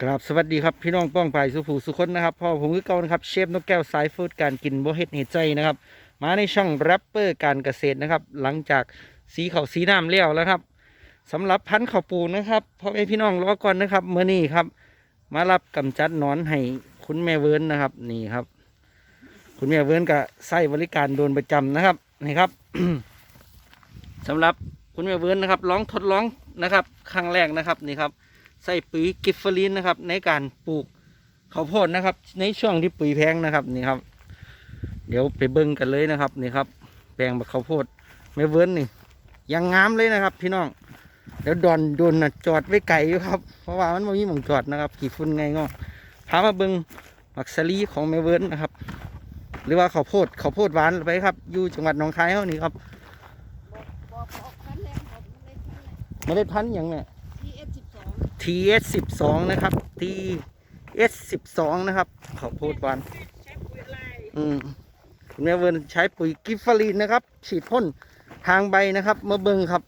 กราบสวัสดีครับพี่น้องป้องไปสุภูสุคนนะครับพ่อผมคือเก่านะครับเชฟนกแก้วสายฟูดการกินบ่เฮ็ดเหตุใจนะครับ มาในช่องแรปเปอร์การเกษตรนะครับ หลังจากสีเขาสีน้ำเลี้ยวแล้วครับสำหรับพันธุ์ข้าวปูนะครับพ่อแม่พี่น้องรอก่อนนะครับเมื่อนี้ครับ มารับกำจัดนอนให้คุณแม่เวิร์นนะครับนี่ครับ คุณแม่เวิร์นก็ใส่บริการโดนประจำนะครับนี่ครับสำหรับคุณแม่เวิร์นนะครับลองทดลอง นะครับครั้งแรกนะครับนี่ครับใส่ปุ๋ยกิฟเฟอรีนนะครับในการปลูกข้าวโพดนะครับ ในช่วงที่ปุ๋ยแพงนะครับนี่ครับ เดี๋ยวไปเบิ่งกันเลยนะครับนี่ครับ แปลงบักข้าวโพดไม่เวิร์นนี่ยังงามเลยนะครับ พี่น้องเดี๋ยวดอนโดนนะจอดไว้ไกลอยู่ครับ เพราะว่ามันไม่มีหมองจอดนะครับกี่ฝุ่นไงงอพามาเบิ่งมักสลีของแม่เวิร์นนะครับ หรือว่าข้าวโพดข้าวโพดหวานไปครับ อยู่จังหวัดหนองคายเฮานี่ครับ บอกบอกบอกพันแรงบอก เล็กพันแรงเมล็ดพันธุ์หยังเนี่ยทีเอสสิบสอง TS 12นะครับ TS 12นะครับข้าวโพดหวานใช้ปุ๋ยลายอืมคุณแม่เวิร์นใช้ปุ๋ยกิฟฟารีนนะครับ ฉีดพ่นทางใบนะครับมาเบิ่งครับ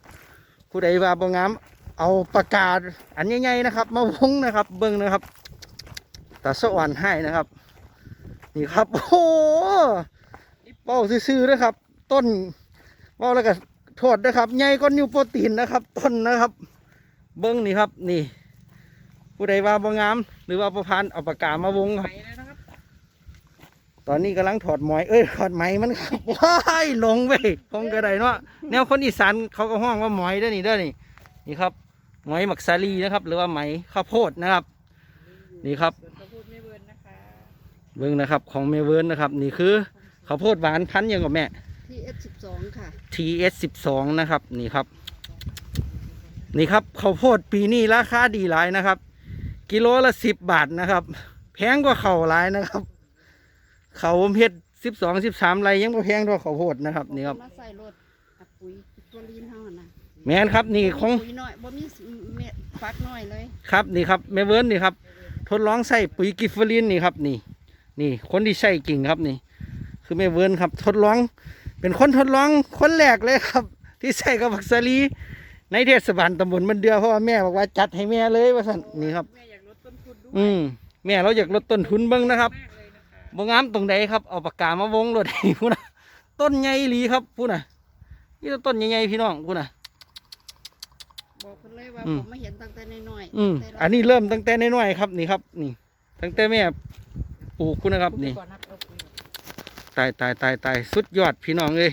ผู้ใดว่าบ่งามเอาประกาศอันใหญ่ๆนะครับ มาวงนะครับ เบิ่งนะครับตาสวรรค์ให้นะครับ นี่ครับ โอ้โหเป้าซื่อๆนะครับ ต้นเป้าแล้วก็ โทษนะครับใหญ่ก็นิวโปรตีนนะครับ ต้นนะครับ เบิ้งนี่ครับ นี่ ผู้ใดว่าบ่งาม หรือว่าประพันธ์เอาปากกามาวงครับ ตอนนี้กำลังถอดหมอยเอ้ยถอดไหมมันครับว้ายลงไปคงกระไดเนาะแนวคนอีสานเขาก็ห้องว่าหมอยด้อนี่ด้อนี่นี่ครับหมอยหมักซาลีนะครับ หรือว่าไหมข้าวโพดนะครับ นี่ครับเบิ้งนะครับ ของเมเวิร์นนะครับ นี่คือข้าวโพดหวานพันธุ์ยังกับแม่ สสิบสองค่ะ TS 12นะครับนี่ครับ นี่ครับข้าวโพดปีนี้ราคาดีหลายนะครับ กิโลละสิบบาทนะครับ แพงกว่าข้าวหลายนะครับ เขาวผมเฮ็ดสิบสองสิบสามไรยังบ่แพงเท่าข้าวโพดนะครับนี่ครับมาใส่รถอัดปุ๋ยตัวลีนเท่านั้นนะแม่นครับนี่ของปุ๋ยน้อยบ่มีเม็ดฟักน้อยเลยครับนี่ครับแม่เวิร์นนี่ครับ ทดลองใส่ปุ๋ยกิฟเฟอรินนี่ครับนี่ นี่คนที่ใส่กิ่งครับนี่ คือแม่เวิร์นครับ ทดลอง เป็นคนทดลองคนแรกเลยครับ ที่ใส่กับบักซาลีในเทศบาลตำบลมันเดือเพราะว่าแม่บอกว่าจัดให้แม่เลยว่าสั่นนี่ครับ แม่อยากลดต้นทุนด้วยอืมแม่เราอยากลดต้นทุนเบิ้งนะครับมากเลยนะคะบ่งามตรงใดครับเอาปากกามาวงรถให้พูดนะต้นใหญ่อีหลีครับพูดนะนี่ต้นใหญ่ๆพี่น้องพูดนะ บอกเพิ่นเลยว่าอืม ผมมาเห็นตั้งแต่น้อยอืมแต่ละอันนี้เริ่มตั้งแต่น้อยๆครับนี่ครับ นี่ ตั้งแต่แม่ปลูกคุณนะครับนี่ ก่อนนะเอาปุ๋ยก่อน ตายตายตายตายสุดยอดพี่น้องเลย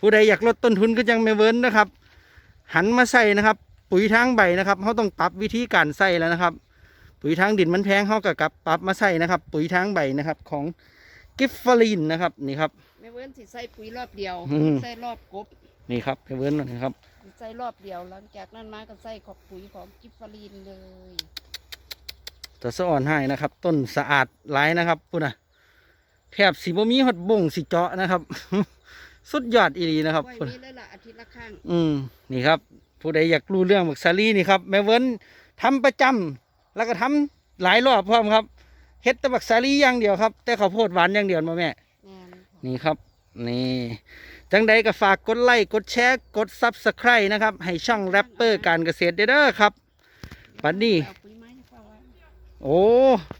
ผู้ใดอยากลดต้นทุนก็ยังไม่เวิร์นนะครับ หันมาใส่นะครับ ปุ๋ยทางใบนะครับเขาต้องปรับวิธีการใส่แล้วนะครับ ปุ๋ยทางดินมันแพงเขาก็กลับปรับมาใส่นะครับ ปุ๋ยทางใบนะครับของกิฟฟารีนนะครับนี่ครับแม่เวิร์นสิใส่ปุ๋ยรอบเดียวอืมใส่รอบกบนี่ครับไปเวิร์นนะครับใส่รอบเดียวหลังจากนั้นมาก็ใส่ขอบปุ๋ยของกิฟฟารีนเลยตัวสะอ่อนให้นะครับ ต้นสะอาดหลายนะครับพูดนะ แทบสีบ่มีหดบ่งสีเจาะนะครับ สุดยอดอีหลีนะครับไว้พูดมีเลยล่ะอาทิตย์ละครั้งอืมนี่ครับ ผู้ใดอยากรู้เรื่องบักซาลีนี่ครับแม่เวิร์นทำประจำแล้วก็ทำหลายรอบพร้อมครับเฮ็ดแต่บักซาลีอย่างเดียวครับ แต่ข้าวโพดหวานอย่างเดียวมาแม่ งานนี่ครับ นี่จังใดก็ฝากกดไลค์กดแชร์กดซับสไครต์นะครับ ให้ช่องแรปเปอร์การเกษตรเด้อครับปันนี้ เอาปุ๋ยไม้ให้พ่อไว้ โอ้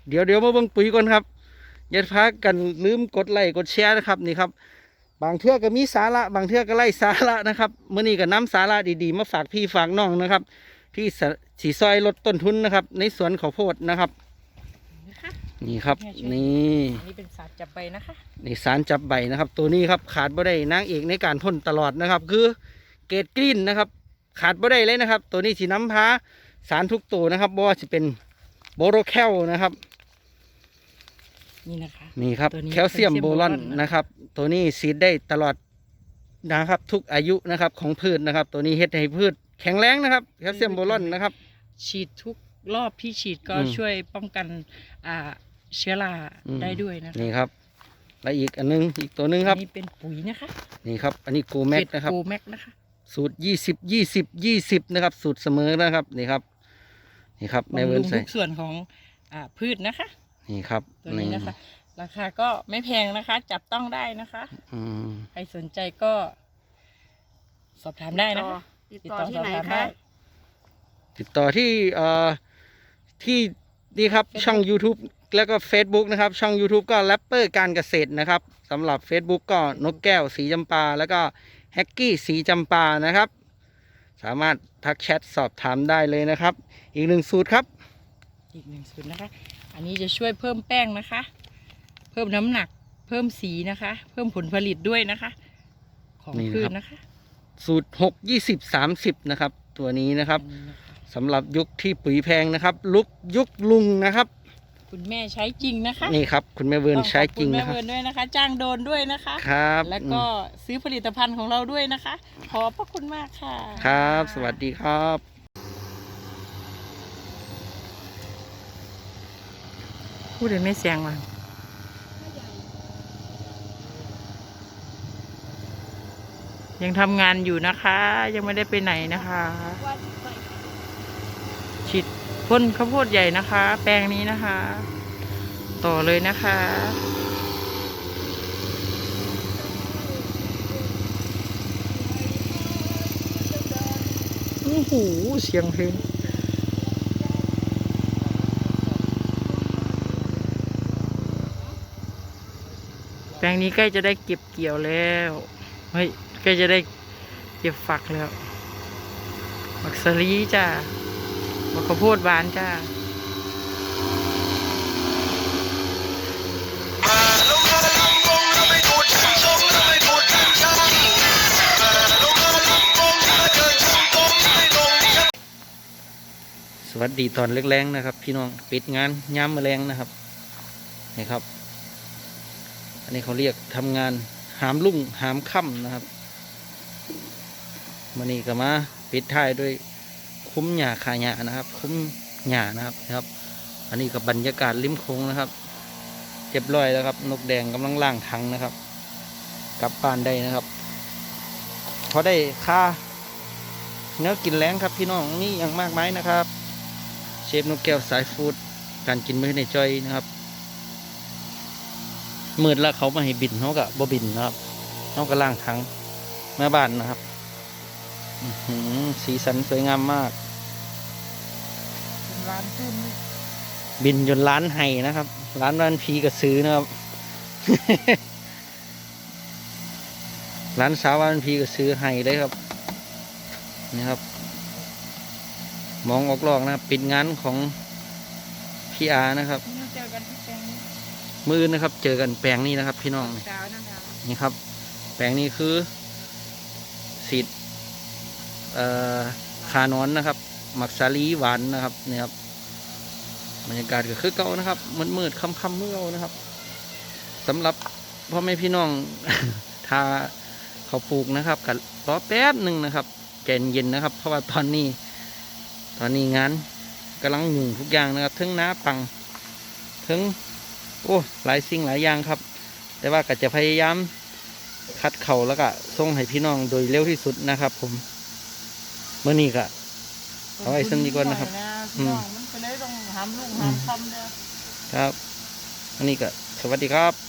เดี๋ยวเดี๋ยวมาเบิ่งปุ๋ยก่อนครับ อย่าพากันลืมกดไลค์กดแชร์นะครับนี่ครับ บางเทื่อก็มีสาระบางเทื่อก็ไล่สาระนะครับเมื่อนี้ก็น้ำสาระดีๆ มาฝากพี่ฝากน้องนะครับ ที่สะสีซอยลดต้นทุนนะครับ ในสวนข้าวโพดนะครับนะคะนี่ครับแม่ช่วยนี่อันนี้เป็นสารจับใบนะคะนี่สารจับใบนะครับ ตัวนี้ครับขาดบ่ได้นางเอกในการพ่นตลอดนะครับ คือเกรดกรีนนะครับ ขาดบ่ได้เลยนะครับ ตัวนี้สีน้ำพาสารทุกตัวนะครับบ่ว่าจะเป็นโบโรแคลนะครับ นี่นะคะ นี่ครับ ตัวนี้แคลเซียมแคลเซียมโบรอนโบรอน นะนะครับ ตัวนี้สีดได้ตลอดนะครับ ทุกอายุนะครับของพืชนะครับ ตัวนี้เฮ็ดให้พืชแข็งแรงนะครับแคลเซียมโบรอนนะครับ ฉีดทุกรอบที่ฉีดก็อืมช่วยป้องกันอ่าเชื้อราอืม ได้ด้วยนะคะนี่ครับ และอีกอันนึงอีกตัวหนึงครับอันนี้เป็นปุ๋ยนะคะนี่ครับ อันนี้กูแม็กนะครับ โกแม็กนะคะ สูตรยี่สิบยี่สิบยี่สิบนะครับ สูตรเสมอนะครับนี่ครับนี่ครับในบำเวิรุร์นงใส่ ทุกส่วนของอ่าพืชนะคะ นี่ครับตัวนี้นะคะ ราคาก็ไม่แพงนะคะ จับต้องได้นะคะอืมใครสนใจก็ สอบถามได้นะคะติดต่อที่ไหนสอบถามคะได้ติดต่อที่เอ่อที่นี่ครับช่อง YouTube แล้วก็ Facebook นะครับ ช่อง YouTube ก็แรปเปอร์การเกษตรนะครับสำหรับ Facebook ก็นกแก้วสีจำปา แล้วก็แฮกกี้สีจำปานะครับ สามารถทักแชทสอบถามได้เลยนะครับ อีกหนึ่งสูตรครับ อีกหนึ่งสูตรนะคะ อันนี้จะช่วยเพิ่มแป้งนะคะ เพิ่มน้ำหนัก เพิ่มสีนะคะ เพิ่มผลผลิตด้วยนะคะ ของนี่นะครับพืชนะคะ สูตร6 20 30นะครับ ตัวนี้นะครับอันนี้นะคะสำหรับยุคที่ปุ๋ยแพงนะครับ ลุกยุคลุงนะครับ คุณแม่ใช้จริงนะคะนี่ครับ คุณแม่เวิร์นต้องขอบใช้จริงคุณนะแม่ครับเวิร์นด้วยนะคะ จ้างโดนด้วยนะคะ ครับแล้วก็ซื้อผลิตภัณฑ์ของเราด้วยนะคะ ขอบพระคุณมากค่ะ ครับ สวัสดีครับ พูดเลยไม่เสียงมายังทำงานอยู่นะคะ ยังไม่ได้ไปไหนนะคะ ฉีดพ่นข้าวโพดใหญ่นะคะ แปลงนี้นะคะ ต่อเลยนะคะโอ้โหเสียงเพลง ลงนี้ใกล้จะได้เก็บเกี่ยวแล้ว เฮ้ยใกล้จะได้เก็บฝักแล้วบักสลีจ้าบักข้าวโพดหวานจ้าสวัสดีตอนแรงๆนะครับ พี่น้องปิดงานย้ำแมลงนะครับนี่ครับ อันนี้เขาเรียกทำงานหามลุ่งหามค่ำนะครับมันนี่ก็มาปิดท้ายด้วยคุ้มหญ้าขาหญ้านะครับ คุ้มหญ้านะครับนะครับ อันนี้กับบรรยากาศริมโค้งนะครับเรียบร้อยแล้วครับ นกแดงกำลังล่างถังนะครับ กลับบ้านได้นะครับพอได้ค่าเนื้อกินแรงครับพี่น้องนี่อย่างมากมายนะครับ เชฟนกแก้วสายฟูดการกินมื้อในจอยนะครับ มืดแล้วเขามาให้บินเขากะบ่บินนะครับเขาก็ล่างถังแม่บ้านนะครับอืสีสันสวยงามมากร้านบินจนร้านไห้นะครับ ร้านร้านพีกระซื้อนะครับ ร้านสาวร้านพีกระซื้อไห้เลยครับนี่ครับ มองออกลอกนะครับปิดงานของพี่อานะครับเจอกันที่แปลงนี้ มือนะครับ เจอกันแปลงนี้นะครับ พี่น้องเช้านะคะนี่ครับ แปลงนี้คือสีดเอ่อคานอนนะครับ หมักสาลีหวานนะครับนี่ครับบรรยากาศก็คือเก่านะครับมืดมืดๆค่ำๆเมื่อเก่านะครับสำหรับพ่อแม่พี่น้องทาเขาปลูกนะครับกันรอแป๊บหนึ่งนะครับใจเย็นๆนะครับ เพราะว่าตอนนี้ ตอนนี้งานกำลังยุ่งทุกอย่างนะครับทั้งน้าปังทั้ง โอ้หลายสิ่งหลายอย่างครับ แต่ว่าก็จะพยายามคัดเข่าแล้วก็ส่งให้พี่น้องโดยเร็วที่สุดนะครับ ผมเมื่อนี้ก็เอาไว้ซ้ำดีกว่านะครับพี่น้องมันก็เลยต้องหามลูกหามคำเด้อครับอันนี้ก็สวัสดีครับ